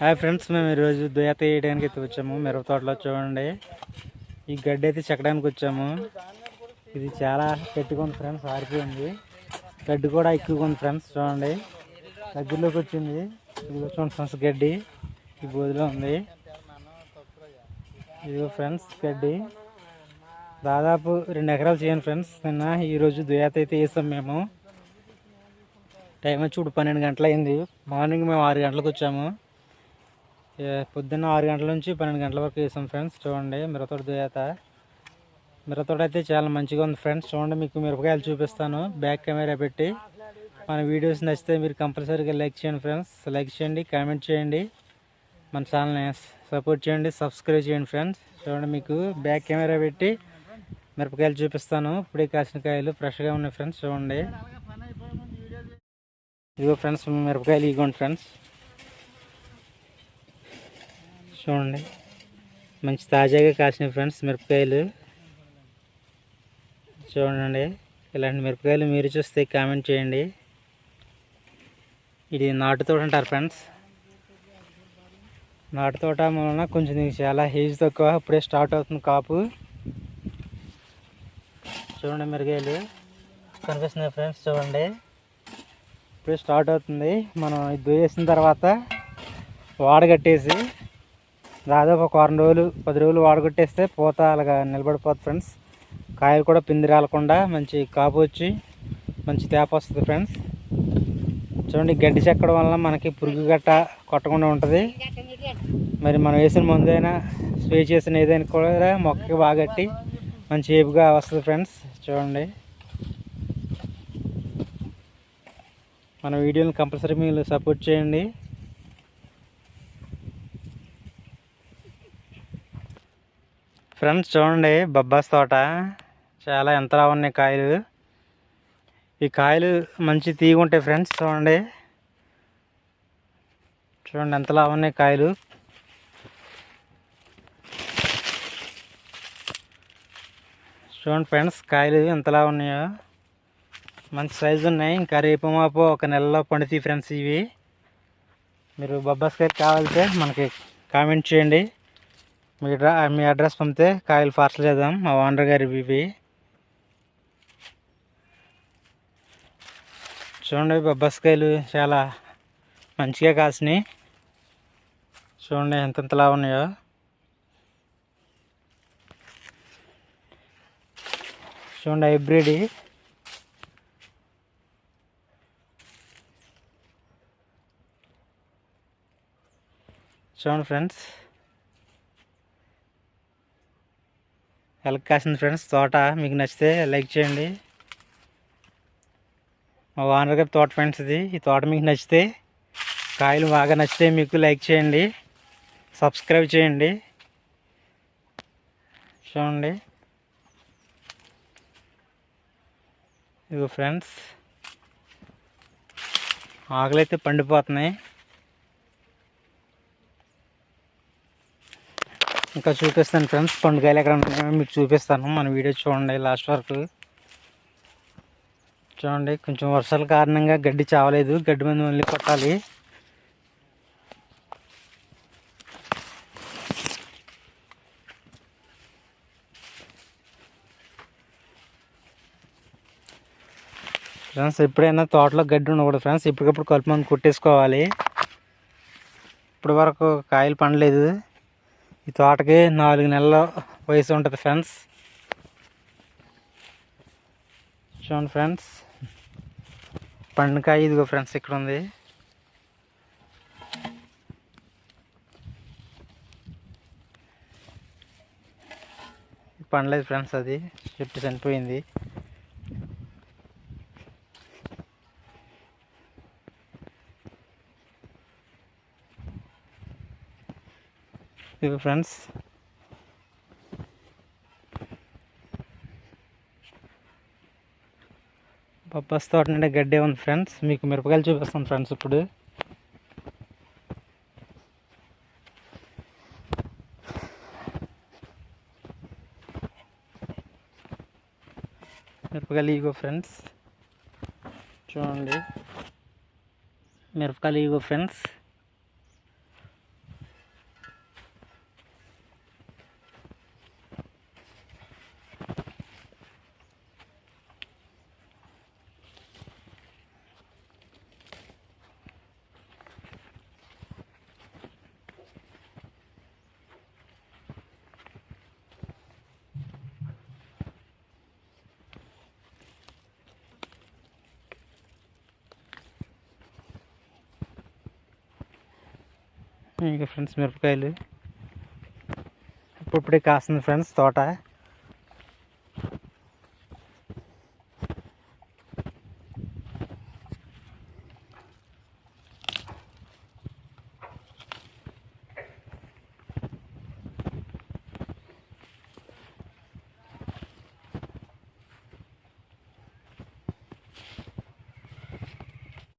Hi friends మేము ఈరోజు దుయాత వేయడానికి అయితే వచ్చాము. మిరప తోటలో చూడండి. ఈ గడ్డి అయితే చెక్కడానికి వచ్చాము. ఇది చాలా పెట్టుకుంది ఫ్రెండ్స్ ఆరిపోయింది గడ్డి కూడా ఎక్కువగా ఉంది ఫ్రెండ్స్ చూడండి. దగ్గరలోకి వచ్చింది. ఇదిగో చూడండి ఫ్రెండ్స్ గడ్డి ఈ బోధిలో ఉంది. ఇదిగో ఫ్రెండ్స్ గడ్డి. దాదాపు రెండు ఎకరాలు చేయండి ఫ్రెండ్స్. నిన్న ఈరోజు దుయాత అయితే వేసాం మేము. టైం వచ్చి ఇప్పుడు పన్నెండు గంటలు అయింది మార్నింగ్ మేము ఆరు గంటలకు వచ్చాము. పొద్దున్న ఆరు గంటల నుంచి పన్నెండు గంటల వరకు వేసాం ఫ్రెండ్స్ చూడండి మిరతోట దుయాత. మిరతోట అయితే చాలా మంచిగా ఉంది ఫ్రెండ్స్ చూడండి మీకు మిరపకాయలు చూపిస్తాను బ్యాక్ కెమెరా పెట్టి. మన వీడియోస్ నచ్చితే మీరు కంపల్సరీగా లైక్ చేయండి ఫ్రెండ్స్ లైక్ చేయండి కామెంట్ చేయండి. మన ఛానల్ని సపోర్ట్ చేయండి సబ్స్క్రైబ్ చేయండి ఫ్రెండ్స్ చూడండి మీకు బ్యాక్ కెమెరా పెట్టి మిరపకాయలు చూపిస్తాను. ఇప్పుడే కాసిన కాయలు ఫ్రెష్గా ఉన్నాయి ఫ్రెండ్స్ చూడండి. ఇదిగో ఫ్రెండ్స్ మిరపకాయలు ఇగోండి ఫ్రెండ్స్. చూడండి. మంచి తాజాగా కాసిన ఫ్రెండ్స్ మిరపకాయలు. చూడండి. ఇలాంటి మిరపకాయలు మీరు చూస్తే కామెంట్ చేయండి. ఇది నాటు తోట అంటారు ఫ్రెండ్స్. నాటు తోట వలన కొంచెం చాలా హేజ్ తక్కువ ఇప్పుడే స్టార్ట్ అవుతుంది కాపు. చూడండి మిరపకాయలు కనిపిస్తున్నాయి ఫ్రెండ్స్ చూడండి. ఇప్పుడే స్టార్ట్ అవుతుంది. మనం ఇది వేసిన తర్వాత వాడగట్టేసి దాదాపు ఒక వారం రోజులు పది రోజులు వాడగొట్టేస్తే పూత అలాగా నిలబడిపోతుంది ఫ్రెండ్స్. కాయలు కూడా పిండి రాలకుండా మంచి కాపు వచ్చి మంచి తేప వస్తుంది ఫ్రెండ్స్. చూడండి గడ్డి చెక్కడం వల్ల మనకి పురుగు గట్ట కొట్టకుండా ఉంటుంది. మరి మనం వేసిన ముందైనా స్ప్రే చేసిన ఏదైనా కూడా మొక్కకి బాగా కట్టి మంచి ఏపుగా వస్తుంది ఫ్రెండ్స్. చూడండి. మన వీడియోని కంపల్సరీ మీరు సపోర్ట్ చేయండి. ఫ్రెండ్స్ చూడండి బొబ్బాస్ తోట. చాలా ఎంతలా ఉన్నాయి కాయలు. ఈ కాయలు మంచి తీగుంటాయి ఫ్రెండ్స్ చూడండి. చూడండి ఎంతలా ఉన్నాయి కాయలు. చూడండి ఫ్రెండ్స్ కాయలు ఎంతలా ఉన్నాయో. మంచి సైజు ఉన్నాయి. ఇంకా రేపు మాపు ఒక నెలలో పండుతాయి ఫ్రెండ్స్ ఇవి. మీరు బొబ్బాస్కాయలు కావాలంటే మనకి కామెంట్ చేయండి. మీ మీ అడ్రస్ పంపితే కాయలు పార్సల్ చేద్దాం. మా ఓనర్ గారి ఇవి చూడండి బొబ్బాస్కాయలు చాలా మంచిగా కాసినాయి. చూడండి ఎంతెంతలా ఉన్నాయో. చూడండి హైబ్రిడ్. చూడండి ఫ్రెండ్స్. ఎలా కాసింది ఫ్రెండ్స్ తోట మీకు నచ్చితే లైక్ చేయండి. మా ఓనర్ గారి తోట ఫ్రెండ్స్ ఇది. ఈ తోట మీకు నచ్చితే కాయలు బాగా నచ్చితే మీకు లైక్ చేయండి. సబ్స్క్రైబ్ చేయండి. చూడండి. ఇదిగో ఫ్రెండ్స్ ఆకలి అయితే పండిపోతున్నాయి. ఇంకా చూపిస్తాను ఫ్రెండ్స్. పండుగలు ఎక్కడ ఉన్నాయో మీకు చూపిస్తాను. మన వీడియో చూడండి లాస్ట్ వరకు. చూడండి కొంచెం వర్షాల కారణంగా గడ్డి చావలేదు. గడ్డి మీద మళ్ళీ కొట్టాలి. ఫ్రెండ్స్ ఎప్పుడైనా తోటలో గడ్డి ఉండకూడదు ఫ్రెండ్స్. ఇప్పటికప్పుడు కలుపు మందు కొట్టేసుకోవాలి. ఇప్పటి వరకు కాయలు పండలేదు. ఈ తోటకి నాలుగు నెలల వయసు ఉంటుంది ఫ్రెండ్స్. చూడండి ఫ్రెండ్స్. పండుకాయ ఇదిగో ఫ్రెండ్స్ ఇక్కడ ఉంది. పండలేదు ఫ్రెండ్స్ అది చెట్టు చనిపోయింది. ఇవి ఫ్రెండ్స్. బొబ్బాస్ తోట నుండి గడ్డే ఉంది ఫ్రెండ్స్. మీకు మిరపకాయలు చూపిస్తాను ఫ్రెండ్స్ ఇప్పుడు. మిరపకాయలు ఇగో ఫ్రెండ్స్. చూడండి. మిరపకాయలు ఇగో ఫ్రెండ్స్. ఇంకా ఫ్రెండ్స్ మిరపకాయలు. ఇప్పుడిప్పుడే కాస్తుంది ఫ్రెండ్స్ తోట.